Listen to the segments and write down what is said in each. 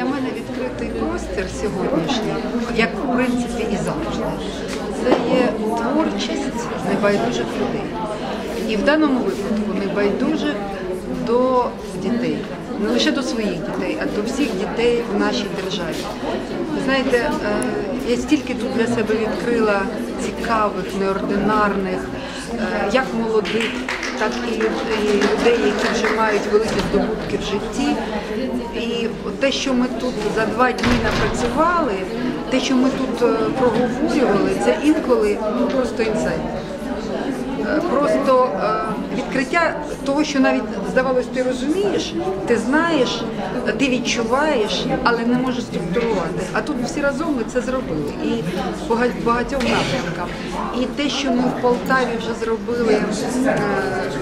для мене відкритий простір сьогоднішній, як в принципі і завжди, це є творчість небайдужих людей. І в даному випадку небайдужих до дітей. Не лише до своїх дітей, а до всіх дітей в нашій державі. Ви знаєте, е, я стільки тут для себе відкрила цікавих, неординарних, е, як молодих, так і людей, які вже мають великі здобутки в житті. І те, що ми тут за два дні напрацювали, те, що ми тут е, проговорювали, це інколи ну, просто інсайт. Е, Просто е, відкриття того, що навіть здавалось, ти розумієш, ти знаєш, ти відчуваєш, але не можеш структурувати. А тут всі разом ми це зробили. І багатьом напрямкам. І те, що ми в Полтаві вже зробили е,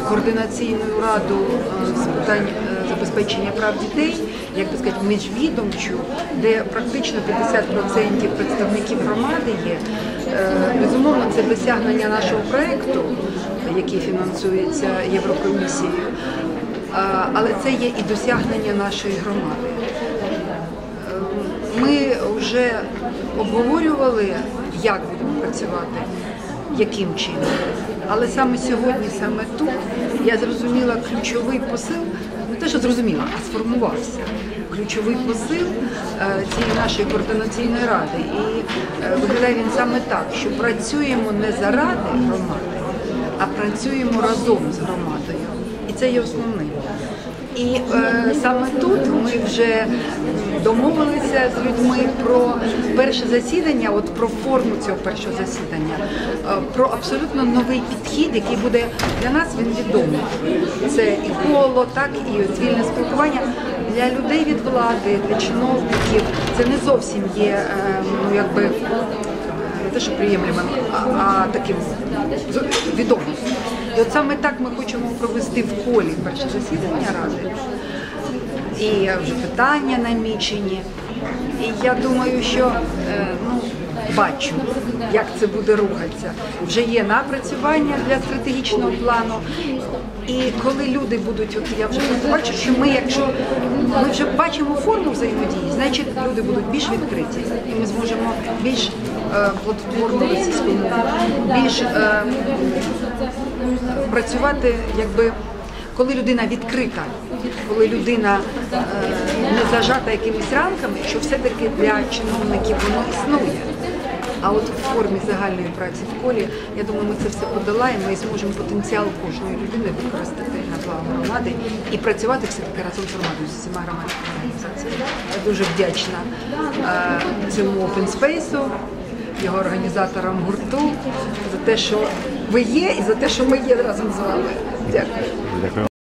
координаційну раду е, з питань е, забезпечення прав дітей, як би сказати, міжвідомчу, де практично 50% представників громади є. Безумовно, це досягнення нашого проєкту, який фінансується Єврокомісією, але це є і досягнення нашої громади. Е, Ми вже обговорювали, як будемо працювати, яким чином. Але саме сьогодні, саме тут, я зрозуміла ключовий посил, не те, що зрозуміла, а сформувався. Ключовий посил е, цієї нашої координаційної ради. І е, виглядає він саме так, що працюємо не заради громади, а працюємо разом з громадою. І це є основним. І е, саме тут ми вже домовилися з людьми про перше засідання, от про форму цього першого засідання, е, про абсолютно новий підхід, який буде для нас він відомий. Це і коло, так і цивільне спілкування для людей від влади, для чиновників. Це не зовсім є е, ну якби не те, що приємлемим, а, а таким відомим. І от саме так ми хочемо провести в колі перше засідання ради. І вже питання намічені. І я думаю, що е, ну, бачу, як це буде рухатися. Вже є напрацювання для стратегічного плану. І коли люди будуть, от я вже бачу, що ми, якщо ми вже бачимо форму взаємодії, значить люди будуть більш відкриті, і ми зможемо більш е, мовою, більш е, працювати, якби коли людина відкрита, коли людина е, не зажата якимись рамками, що все-таки для чиновників воно існує. А от в формі загальної праці в колі, я думаю, ми це все подолаємо і зможемо потенціал кожної людини використати на благо громади і працювати все-таки разом з громадою, з усіма громадськими організаціями. Я дуже вдячна е, цьому Open Space, його організаторам гурту за те, що ви є, і за те, що ми є разом з вами. Дякую.